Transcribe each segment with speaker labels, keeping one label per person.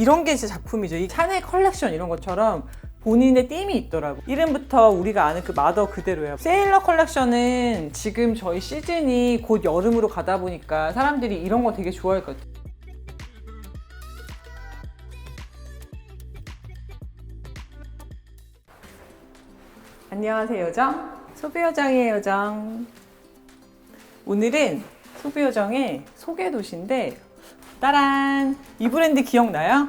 Speaker 1: 이런 게 진짜 작품이죠. 이 샤넬 컬렉션 이런 것처럼 본인의 띠임이 있더라고. 이름부터 우리가 아는 그 마더 그대로예요. 세일러 컬렉션은 지금 저희 시즌이 곧 여름으로 가다 보니까 사람들이 이런 거 되게 좋아할 것 같아요. 안녕하세요, 요정. 소비요정이에요, 요정. 오늘은 소비요정의 소개도시인데, 따란! 이 브랜드 기억나요?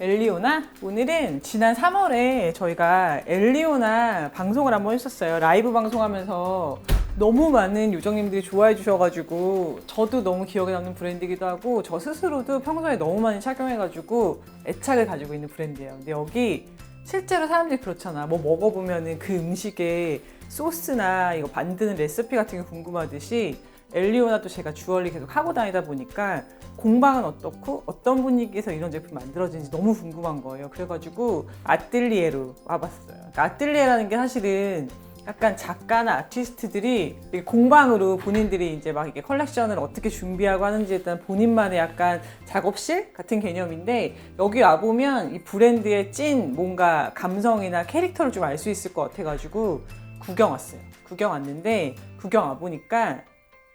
Speaker 1: 엘리오나? 오늘은 지난 3월에 저희가 엘리오나 방송을 한번 했었어요. 라이브 방송하면서 너무 많은 요정님들이 좋아해 주셔가지고 저도 너무 기억에 남는 브랜드이기도 하고 저 스스로도 평소에 너무 많이 착용해가지고 애착을 가지고 있는 브랜드예요. 근데 여기 실제로 사람들이 그렇잖아. 뭐 먹어보면은 그 음식에 소스나 이거 만드는 레시피 같은 게 궁금하듯이 엘리오나도 제가 주얼리 계속 하고 다니다 보니까 공방은 어떻고 어떤 분위기에서 이런 제품이 만들어지는지 너무 궁금한 거예요. 그래가지고 아뜰리에로 와봤어요. 그러니까 아뜰리에라는 게 사실은 약간 작가나 아티스트들이 공방으로 본인들이 이제 막 이게 컬렉션을 어떻게 준비하고 하는지에 대한 본인만의 약간 작업실 같은 개념인데 여기 와보면 이 브랜드의 찐 뭔가 감성이나 캐릭터를 좀 알 수 있을 것 같아가지고 구경 왔어요. 구경 왔는데 구경 와보니까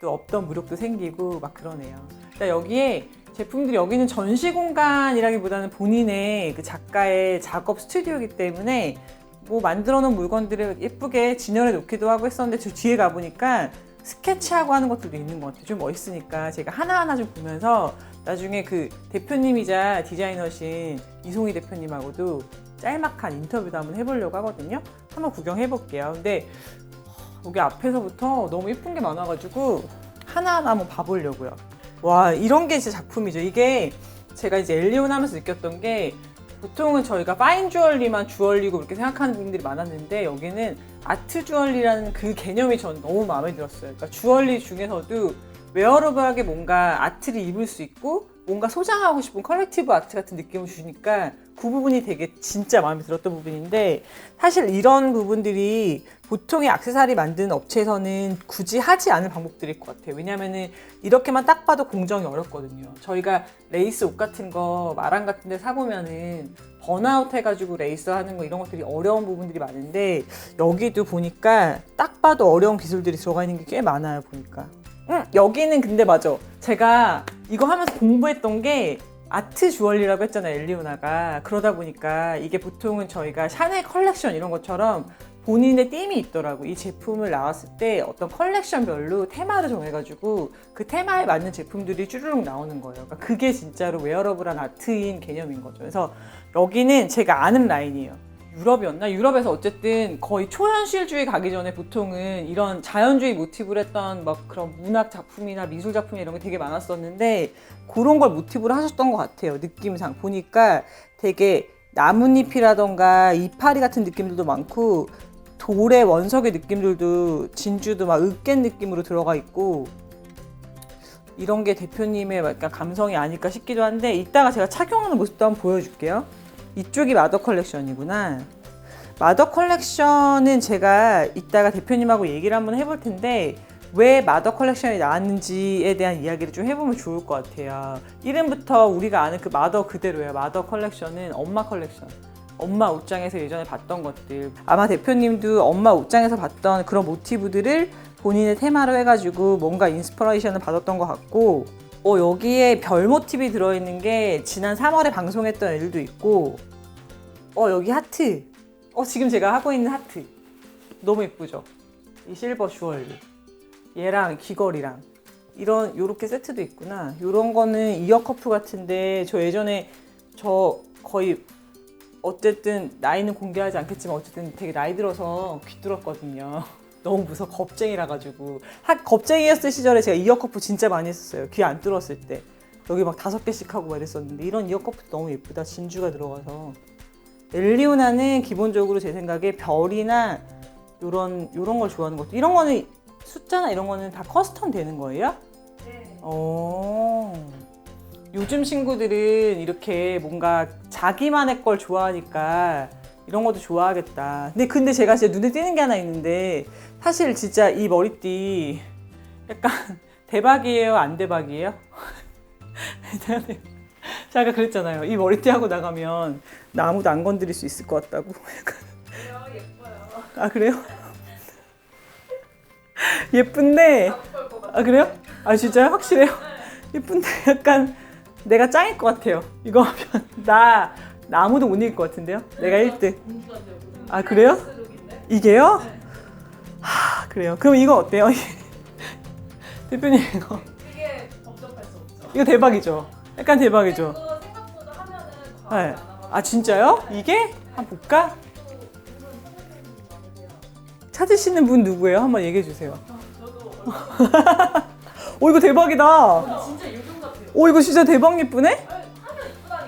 Speaker 1: 또 없던 무력도 생기고 막 그러네요. 일단 여기에 제품들이 여기는 전시 공간이라기보다는 본인의 그 작가의 작업 스튜디오이기 때문에 뭐 만들어 놓은 물건들을 예쁘게 진열해 놓기도 하고 했었는데 저 뒤에 가보니까 스케치하고 하는 것들도 있는 것 같아요. 좀 멋있으니까 제가 하나하나 좀 보면서 나중에 그 대표님이자 디자이너신 이송희 대표님하고도 짤막한 인터뷰도 한번 해보려고 하거든요. 한번 구경해 볼게요. 근데 여기 앞에서부터 너무 예쁜 게 많아가지고 하나하나 한번 봐보려고요. 와 이런 게 진짜 작품이죠. 이게 제가 이제 엘리온 하면서 느꼈던 게 보통은 저희가 파인 주얼리만 주얼리고 그렇게 생각하는 분들이 많았는데 여기는 아트 주얼리라는 그 개념이 전 너무 마음에 들었어요. 그러니까 주얼리 중에서도 웨어러블하게 뭔가 아트를 입을 수 있고 뭔가 소장하고 싶은 컬렉티브 아트 같은 느낌을 주니까 그 부분이 되게 진짜 마음에 들었던 부분인데 사실 이런 부분들이 보통의 액세서리 만드는 업체에서는 굳이 하지 않을 방법들일 것 같아요. 왜냐면은 이렇게만 딱 봐도 공정이 어렵거든요. 저희가 레이스 옷 같은 거 마랑 같은 데 사보면은 번아웃 해가지고 레이스 하는 거 이런 것들이 어려운 부분들이 많은데 여기도 보니까 딱 봐도 어려운 기술들이 들어가 있는 게 꽤 많아요. 보니까. 응, 여기는 근데 맞아. 제가 이거 하면서 공부했던 게 아트 주얼리라고 했잖아요, 엘리오나가. 그러다 보니까 이게 보통은 저희가 샤넬 컬렉션 이런 것처럼 본인의 띠임이 있더라고. 이 제품을 나왔을 때 어떤 컬렉션별로 테마를 정해가지고 그 테마에 맞는 제품들이 쭈르륵 나오는 거예요. 그러니까 그게 진짜로 웨어러블한 아트인 개념인 거죠. 그래서 여기는 제가 아는 라인이에요. 유럽이었나? 유럽에서 어쨌든 거의 초현실주의 가기 전에 보통은 이런 자연주의 모티브를 했던 막 그런 문학 작품이나 미술 작품 이런 게 되게 많았었는데 그런 걸 모티브로 하셨던 것 같아요. 느낌상 보니까 되게 나뭇잎이라던가 이파리 같은 느낌들도 많고 돌의 원석의 느낌들도 진주도 막 으깬 느낌으로 들어가 있고 이런 게 대표님의 약간 감성이 아닐까 싶기도 한데 이따가 제가 착용하는 모습도 한번 보여줄게요. 이쪽이 마더 컬렉션이구나. 마더 컬렉션은 제가 이따가 대표님하고 얘기를 한번 해볼 텐데 왜 마더 컬렉션이 나왔는지에 대한 이야기를 좀 해보면 좋을 것 같아요. 이름부터 우리가 아는 그 마더 그대로예요. 마더 컬렉션은 엄마 컬렉션. 엄마 옷장에서 예전에 봤던 것들. 아마 대표님도 엄마 옷장에서 봤던 그런 모티브들을 본인의 테마로 해가지고 뭔가 인스퍼레이션을 받았던 것 같고, 어, 여기에 별 모티브가 들어있는 게 지난 3월에 방송했던 애들도 있고, 어, 여기 하트. 어, 지금 제가 하고 있는 하트. 너무 예쁘죠? 이 실버 주얼리. 얘랑 귀걸이랑. 이런, 요렇게 세트도 있구나. 요런 거는 이어 커프 같은데, 저 예전에 저 거의 어쨌든 나이는 공개하지 않겠지만 어쨌든 되게 나이 들어서 귀 뚫었거든요. 너무 무서 겁쟁이라 가지고 학 겁쟁이였을 시절에 제가 이어커프 진짜 많이 했었어요. 귀 안 뚫었을 때 여기 막 다섯 개씩 하고 막 이랬었는데 이런 이어커프 너무 예쁘다 진주가 들어가서 엘리오나는 기본적으로 제 생각에 별이나 요런 요런 걸 좋아하는 것도 이런 거는 숫자나 이런 거는 다 커스텀 되는 거예요?
Speaker 2: 네.
Speaker 1: 어. 요즘 친구들은 이렇게 뭔가 자기만의 걸 좋아하니까 이런 것도 좋아하겠다. 근데 근데 제가 진짜 눈에 띄는 게 하나 있는데 사실 진짜 이 머리띠 약간 대박이에요, 안 대박이에요? 제가 그랬잖아요. 이 머리띠 하고 나가면 나 아무도 안 건드릴 수 있을 것 같다고. 아 그래요? 예쁜데 아 그래요? 아 진짜요? 확실해요? 예쁜데 약간 내가 짱일 것 같아요. 이거 하면 나, 나 아무도 못 이길 것 같은데요? 내가 1등. 아 그래요? 이게요? 하 그래요. 그럼 이거 어때요? 대표님 이거
Speaker 2: 이게 범접할 수 없죠.
Speaker 1: 이거 대박이죠? 약간 대박이죠?
Speaker 2: 이거 생각보다 하면은
Speaker 1: 네.
Speaker 2: 과하지 않아가지고
Speaker 1: 아 진짜요? 이게? 한번 볼까? 찾으시는 분 누구예요? 한번 얘기해 주세요.
Speaker 2: 저도 얼마
Speaker 1: 오 이거 대박이다.
Speaker 2: 진짜 요즘 같아요.
Speaker 1: 오 이거 진짜 대박 예쁘네?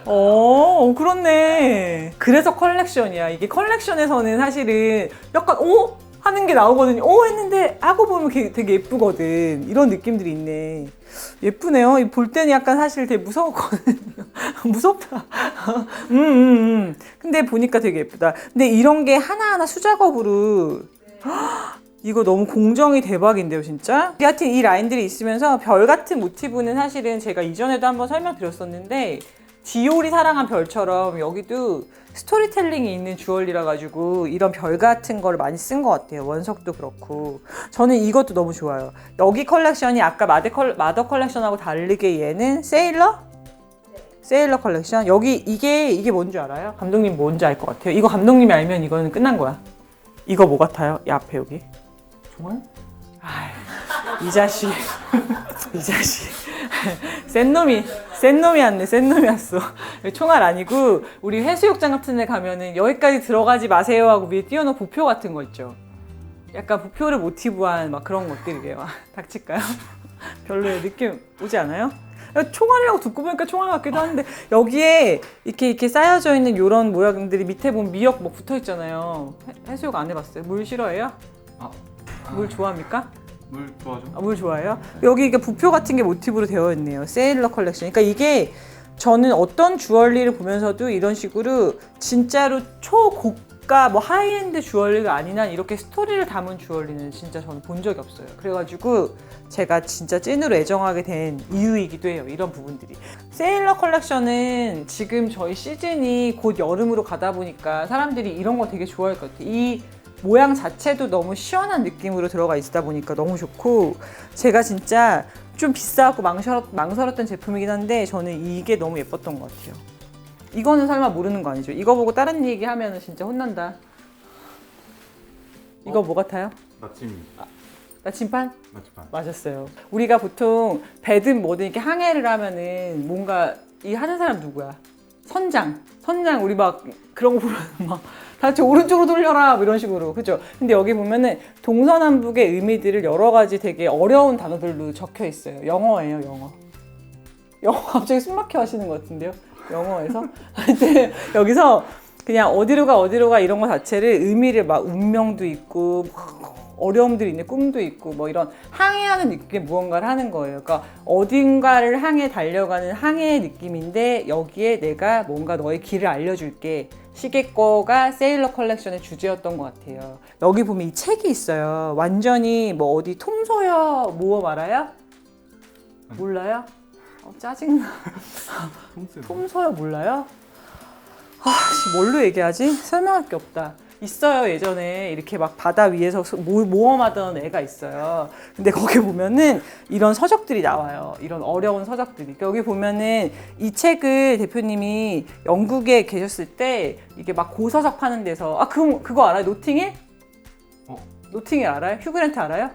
Speaker 1: 어, 그렇네. 그래서 컬렉션이야. 이게 컬렉션에서는 사실은 약간 오 하는 게 나오거든요. 오 했는데 하고 보면 되게- 예쁘거든. 이런 느낌들이 있네. 예쁘네요. 이볼 때는 약간 사실 되게 무서웠거든요. 무섭다. 음, 음, 음. 근데 보니까 되게 예쁘다. 근데 이런 게 하나하나 수작업으로 이거 너무 공정이 대박인데요, 진짜? 하여튼 이 라인들이 있으면서 별 같은 모티브는 사실은 제가 이전에도 한번 설명드렸었는데 디올이 사랑한 별처럼 여기도 스토리텔링이 있는 주얼리라 가지고 이런 별 같은 걸 많이 쓴 것 같아요. 원석도 그렇고. 저는 이것도 너무 좋아요. 여기 컬렉션이 아까 마더, 컬, 마더 컬렉션하고 다르게 얘는 세일러? 세일러 컬렉션? 여기 이게 이게 뭔지 알아요? 감독님 뭔지 알 것 같아요. 이거 감독님이 알면 이거는 끝난 거야. 이거 뭐 같아요? 이 앞에 여기. 총알? 아이, 이 자식. 이 자식. 센 놈이, 센 놈이 왔네, 센 놈이 왔어. 총알 아니고, 우리 해수욕장 같은 데 가면은 여기까지 들어가지 마세요 하고 위에 띄워놓은 부표 같은 거 있죠. 약간 부표를 모티브한 막 그런 것들이래요. 아, 닥칠까요? 별로의 느낌 오지 않아요? 야, 총알이라고 듣고 보니까 총알 같기도 한데 여기에 이렇게 이렇게 쌓여져 있는 이런 모양들이 밑에 보면 미역 뭐 붙어 있잖아요. 해- 해수욕 안 해봤어요? 물 싫어해요?
Speaker 3: 아,
Speaker 1: 물 좋아합니까?
Speaker 3: 물 좋아하죠?
Speaker 1: 아, 물 좋아해요? 여기 이게 부표 같은 게 모티브로 되어 있네요. 세일러 컬렉션. 그러니까 이게 저는 어떤 주얼리를 보면서도 이런 식으로 진짜로 초고가 뭐 하이엔드 주얼리가 아닌 한 이렇게 스토리를 담은 주얼리는 진짜 저는 본 적이 없어요. 그래가지고 제가 진짜 찐으로 애정하게 된 이유이기도 해요. 이런 부분들이. 세일러 컬렉션은 지금 저희 시즌이 곧 여름으로 가다 보니까 사람들이 이런 거 되게 좋아할 것 같아요. 이 모양 자체도 너무 시원한 느낌으로 들어가 있다 보니까 너무 좋고 제가 진짜 좀 비싸고 망설였, 망설였던 제품이긴 한데 저는 이게 너무 예뻤던 것 같아요. 이거는 설마 모르는 거 아니죠? 이거 보고 다른 얘기 하면 진짜 혼난다. 이거
Speaker 3: 어?
Speaker 1: 뭐 같아요?
Speaker 3: 나침이
Speaker 1: 나침반?
Speaker 3: 나침반
Speaker 1: 맞았어요. 우리가 보통 배든 뭐든 이렇게 항해를 하면은 뭔가 이 하는 사람 누구야? 선장. 선장 우리 막 그런 거 보면 막 다 같이 오른쪽으로 돌려라 뭐 이런 식으로 그죠? 근데 여기 보면은 동서남북의 의미들을 여러 가지 되게 어려운 단어들로 적혀 있어요. 영어예요, 영어. 영어 갑자기 숨 막혀 하시는 것 같은데요? 영어에서? 하여튼 여기서 그냥 어디로 가 어디로 가 이런 거 자체를 의미를 막 운명도 있고 어려움들이 있는 꿈도 있고 뭐 이런 항해하는 느낌의 무언가를 하는 거예요. 그러니까 어딘가를 향해 달려가는 항해의 느낌인데 여기에 내가 뭔가 너의 길을 알려줄게. 시계 거가 세일러 컬렉션의 주제였던 것 같아요. 여기 보면 이 책이 있어요. 완전히 뭐 어디 톰소여 모험 알아요? 몰라요? 어, 짜증나. 톰소여 몰라요? 아, 씨, 뭘로 얘기하지? 설명할 게 없다. 있어요 예전에 이렇게 막 바다 위에서 소- 모, 모험하던 애가 있어요. 근데 거기 보면은 이런 서적들이 나와요. 이런 어려운 서적들이. 그러니까 여기 보면은 이 책을 대표님이 영국에 계셨을 때 이게 막 고서적 파는 데서 아 그럼 그거 알아요? 노팅힐?
Speaker 3: 어?
Speaker 1: 노팅힐 알아요? 휴그랜트 알아요?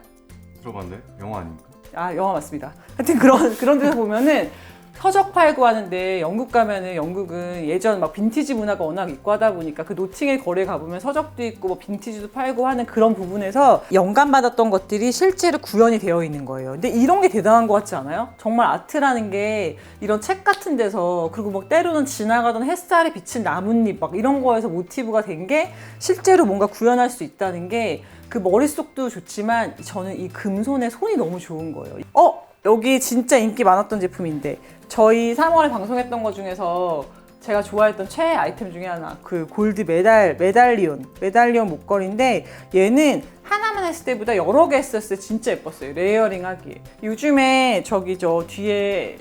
Speaker 3: 들어봤는데 영어 아닙니까?
Speaker 1: 아 영화 맞습니다. 하여튼 그런 그런 데서 보면은 서적 팔고 하는데 영국 가면은 영국은 예전 막 빈티지 문화가 워낙 있고 하다 보니까 그 노팅힐 거리에 가보면 서적도 있고 뭐 빈티지도 팔고 하는 그런 부분에서 영감 받았던 것들이 실제로 구현이 되어 있는 거예요. 근데 이런 게 대단한 것 같지 않아요? 정말 아트라는 게 이런 책 같은 데서 그리고 뭐 때로는 지나가던 햇살에 비친 나뭇잎 막 이런 거에서 모티브가 된 게 실제로 뭔가 구현할 수 있다는 게 그 머릿속도 좋지만 저는 이 금손의 손이 너무 좋은 거예요. 어? 여기 진짜 인기 많았던 제품인데 저희 3월에 방송했던 것 중에서 제가 좋아했던 최애 아이템 중에 하나 그 골드 메달 메달리온 메달리온 목걸이인데 얘는 하나만 했을 때보다 여러 개 했었을 때 진짜 예뻤어요 레이어링 하기에 요즘에 저기 저 뒤에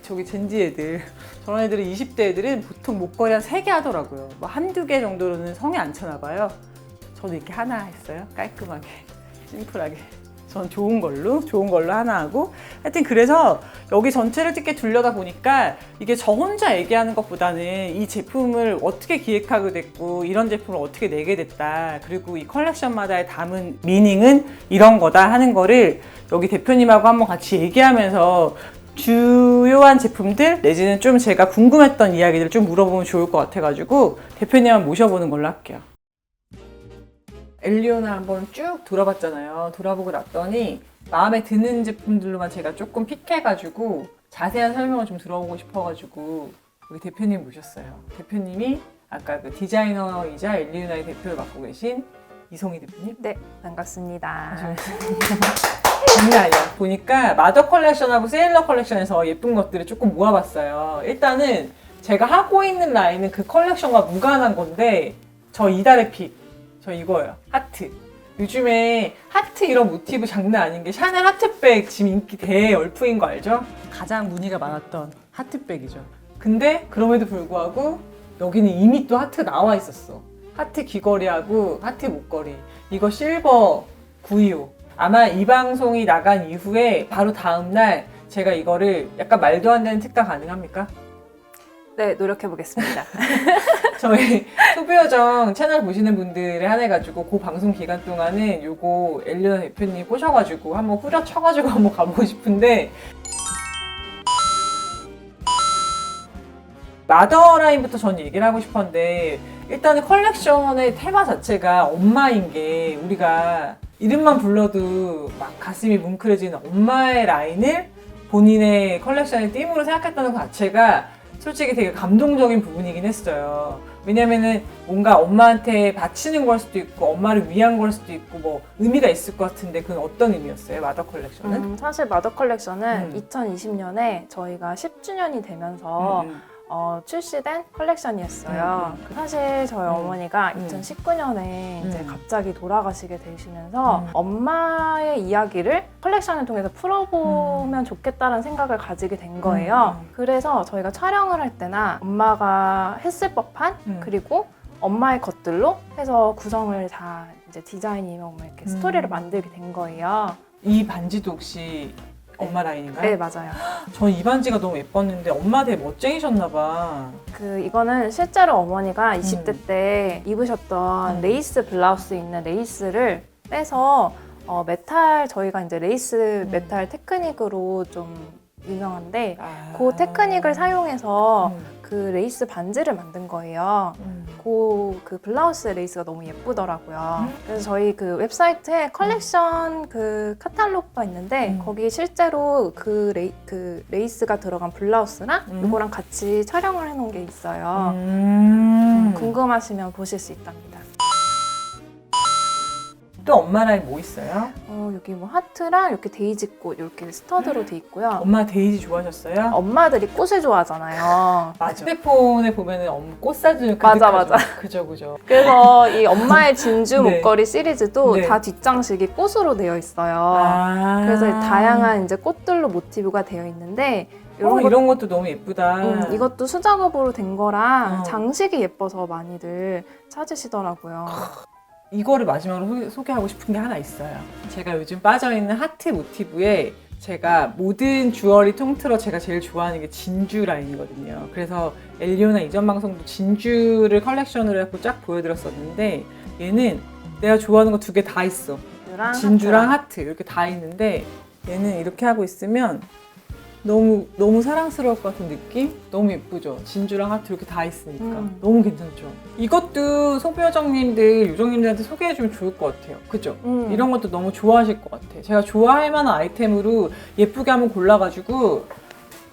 Speaker 1: 저기 젠지 애들 저런 애들은 20대 애들은 보통 목걸이 한 3개 하더라고요. 뭐 한두 개 정도로는 성에 안 차나 봐요. 저는 이렇게 하나 했어요. 깔끔하게, 심플하게. 전 좋은 걸로, 좋은 걸로 하나 하고. 하여튼 그래서 여기 전체를 뜯게 둘러다 보니까 이게 저 혼자 얘기하는 것보다는 이 제품을 어떻게 기획하게 됐고 이런 제품을 어떻게 내게 됐다. 그리고 이 컬렉션마다의 담은 미닝은 이런 거다 하는 거를 여기 대표님하고 한번 같이 얘기하면서 주요한 제품들 내지는 좀 제가 궁금했던 이야기들 좀 물어보면 좋을 것 같아가지고 대표님 한번 모셔보는 걸로 할게요. 엘리오나 한번 쭉 돌아봤잖아요. 돌아보고 났더니 마음에 드는 제품들로만 제가 조금 픽해가지고 자세한 설명을 좀 들어보고 싶어가지고 우리 대표님 모셨어요. 대표님이 아까 그 디자이너이자 엘리오나의 대표를 맡고 계신 이송희 대표님.
Speaker 4: 네, 반갑습니다.
Speaker 1: 장난 아니야. 보니까 마더 컬렉션하고 세일러 컬렉션에서 예쁜 것들을 조금 모아봤어요. 일단은 제가 하고 있는 라인은 그 컬렉션과 무관한 건데 저 이달의 픽, 저 이거예요. 하트. 요즘에 하트 이런 모티브 장난 아닌 게 샤넬 하트백 지금 인기 대열풍인 거 알죠? 가장 문의가 많았던 하트백이죠. 근데 그럼에도 불구하고 여기는 이미 또 하트 나와 있었어. 하트 귀걸이하고 하트 목걸이. 이거 실버 925. 아마 이 방송이 나간 이후에 바로 다음날 제가 이거를 약간 말도 안 되는 특가 가능합니까?
Speaker 4: 네, 노력해 보겠습니다.
Speaker 1: 저희 소비요정 채널 보시는 분들에 한해 가지고 그 방송 기간 동안은 요거 엘리나 대표님 꼬셔가지고 한번 후려쳐가지고 한번 가보고 싶은데 마더라인부터 전 얘기를 하고 싶었는데 일단은 컬렉션의 테마 자체가 엄마인 게 우리가 이름만 불러도 막 가슴이 뭉클해지는 엄마의 라인을 본인의 컬렉션의 띠으로 생각했다는 것 자체가 솔직히 되게 감동적인 부분이긴 했어요. 왜냐면은 뭔가 엄마한테 바치는 걸 수도 있고 엄마를 위한 걸 수도 있고 뭐 의미가 있을 것 같은데 그건 어떤 의미였어요? 마더 컬렉션은?
Speaker 4: 음, 사실 마더 컬렉션은
Speaker 1: 음.
Speaker 4: 2020년에 저희가 10주년이 되면서
Speaker 1: 음, 음.
Speaker 4: 어, 출시된 컬렉션이었어요.
Speaker 1: 음, 음.
Speaker 4: 사실 저희
Speaker 1: 음.
Speaker 4: 어머니가
Speaker 1: 음.
Speaker 4: 2019년에 이제
Speaker 1: 음.
Speaker 4: 갑자기 돌아가시게 되시면서
Speaker 1: 음.
Speaker 4: 엄마의 이야기를 컬렉션을 통해서 풀어보면 좋겠다는 생각을 가지게 된 거예요.
Speaker 1: 음.
Speaker 4: 그래서 저희가 촬영을 할 때나 엄마가 했을 법한
Speaker 1: 음.
Speaker 4: 그리고 엄마의 것들로 해서 구성을 다 이제 디자인이면 뭐 이렇게
Speaker 1: 음.
Speaker 4: 스토리를 만들게 된 거예요.
Speaker 1: 이 반지도 혹시 엄마 라인인가요?
Speaker 4: 네, 맞아요.
Speaker 1: 전 이 반지가 너무 예뻤는데 엄마 되게 멋쟁이셨나 봐.
Speaker 4: 그 이거는 실제로 어머니가 20대 때 입으셨던
Speaker 1: 음.
Speaker 4: 레이스 블라우스 있는 레이스를 빼서 어, 메탈 저희가 이제 레이스
Speaker 1: 음.
Speaker 4: 메탈 테크닉으로 좀 유명한데
Speaker 1: 아.
Speaker 4: 그 테크닉을 사용해서
Speaker 1: 음.
Speaker 4: 그 레이스 반지를 만든 거예요.
Speaker 1: 음.
Speaker 4: 그, 그 블라우스 레이스가 너무 예쁘더라고요.
Speaker 1: 음.
Speaker 4: 그래서 저희 그 웹사이트에 컬렉션 그 카탈로그가 있는데
Speaker 1: 음.
Speaker 4: 거기 실제로 그, 레이, 그 레이스가 들어간 블라우스랑
Speaker 1: 음.
Speaker 4: 이거랑 같이 촬영을 해놓은 게 있어요.
Speaker 1: 음.
Speaker 4: 궁금하시면 보실 수 있답니다.
Speaker 1: 또 엄마 라인 뭐 있어요?
Speaker 4: 어, 여기 뭐 하트랑 이렇게 데이지 꽃 이렇게 스터드로 돼 있고요.
Speaker 1: 엄마 데이지 좋아하셨어요?
Speaker 4: 엄마들이 꽃을 좋아하잖아요.
Speaker 1: 맞아. 휴대폰에 보면은 엄- 꽃 사진
Speaker 4: 맞아,
Speaker 1: 가득하죠.
Speaker 4: 맞아.
Speaker 1: 그죠, 그죠.
Speaker 4: 그래서 이 엄마의 진주
Speaker 1: 네.
Speaker 4: 목걸이 시리즈도
Speaker 1: 네.
Speaker 4: 다 뒷장식이 꽃으로 되어 있어요.
Speaker 1: 아.
Speaker 4: 그래서 다양한 이제 꽃들로 모티브가 되어 있는데
Speaker 1: 이런,
Speaker 4: 이런 것
Speaker 1: 이런 것도 너무 예쁘다.
Speaker 4: 음, 이것도 수작업으로 된 거랑
Speaker 1: 어.
Speaker 4: 장식이 예뻐서 많이들 찾으시더라고요.
Speaker 1: 이거를 마지막으로 소개- 소개하고 싶은 게 하나 있어요. 제가 요즘 빠져있는 하트 모티브에 제가 모든 주얼리 통틀어 제가 제일 좋아하는 게 진주 라인이거든요. 그래서 엘리오나 이전 방송도 진주를 컬렉션으로 해서 쫙 보여드렸었는데 얘는 내가 좋아하는 거 두 개 다 있어.
Speaker 4: 진주랑.
Speaker 1: 하트 이렇게 다 있는데 얘는 이렇게 하고 있으면 너무 너무 사랑스러울 것 같은 느낌? 너무 예쁘죠? 진주랑 하트 이렇게 다 있으니까
Speaker 4: 음.
Speaker 1: 너무 괜찮죠? 이것도 소비요정님들, 요정님들한테 소개해주면 좋을 것 같아요. 그죠?
Speaker 4: 음.
Speaker 1: 이런 것도 너무 좋아하실 것 같아. 제가 좋아할 만한 아이템으로 예쁘게 한번 골라가지고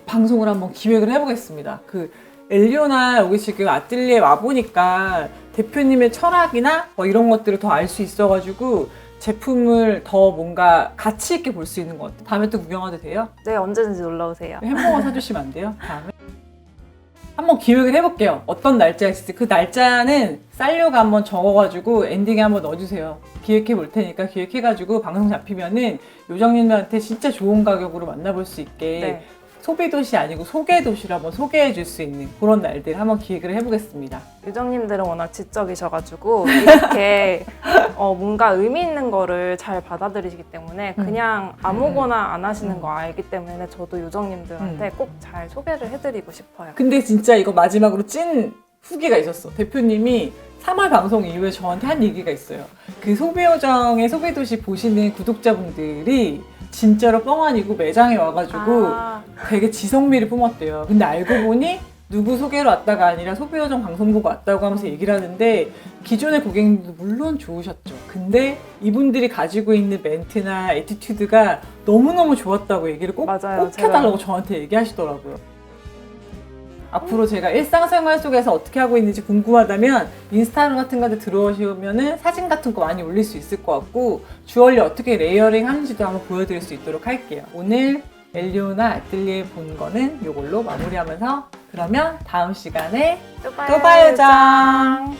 Speaker 1: 방송을 한번 기획을 해보겠습니다. 그 엘리오나 여기 지금 아뜰리에 와보니까 대표님의 철학이나 뭐 이런 것들을 더 알 수 있어가지고 제품을 더 뭔가 가치 있게 볼 수 있는 것 같아요. 다음에 또 구경하도 돼요?
Speaker 4: 네, 언제든지 놀러 오세요.
Speaker 1: 햄버거 사주시면 안 돼요? 다음에? 한번 기획을 해볼게요. 어떤 날짜가 있을지. 그 날짜는 쌀료가 한번 적어가지고 엔딩에 한번 넣어주세요. 기획해 볼 테니까 기획해가지고 방송 잡히면은 요정님들한테 진짜 좋은 가격으로 만나볼 수 있게
Speaker 4: 네.
Speaker 1: 소비 도시 아니고 소개 도시로 한번 소개해 줄 수 있는 그런 날들 한번 기획을 해보겠습니다.
Speaker 4: 유정님들은 워낙 지적이셔가지고 이렇게 어, 뭔가 의미 있는 거를 잘 받아들이시기 때문에
Speaker 1: 음.
Speaker 4: 그냥 아무거나 안 하시는 거 알기 때문에 저도 유정님들한테 꼭 잘 소개를 해드리고 싶어요.
Speaker 1: 근데 진짜 이거 마지막으로 찐 후기가 있었어. 대표님이 3월 방송 이후에 저한테 한 얘기가 있어요. 그 소비요정의 소비도시 보시는 구독자분들이 진짜로 뻥 아니고 매장에 와가지고
Speaker 4: 아,
Speaker 1: 되게 지성미를 뿜었대요. 근데 알고 보니 누구 소개로 왔다가 아니라 소비요정 방송 보고 왔다고 하면서 얘기를 하는데 기존의 고객님도 물론 좋으셨죠. 근데 이분들이 가지고 있는 멘트나 에티튜드가 너무너무 좋았다고 얘기를 꼭,
Speaker 4: 맞아요.
Speaker 1: 꼭
Speaker 4: 제가-
Speaker 1: 해달라고 저한테 얘기하시더라고요. 앞으로 제가 일상생활 속에서 어떻게 하고 있는지 궁금하다면 인스타그램 같은 거 들어오시면은 사진 같은 거 많이 올릴 수 있을 것 같고 주얼리 어떻게 레이어링 하는지도 한번 보여드릴 수 있도록 할게요. 오늘 엘리오나 아틀리에 본 거는 이걸로 마무리하면서 그러면 다음 시간에
Speaker 4: 또
Speaker 1: 또 봐요, 장.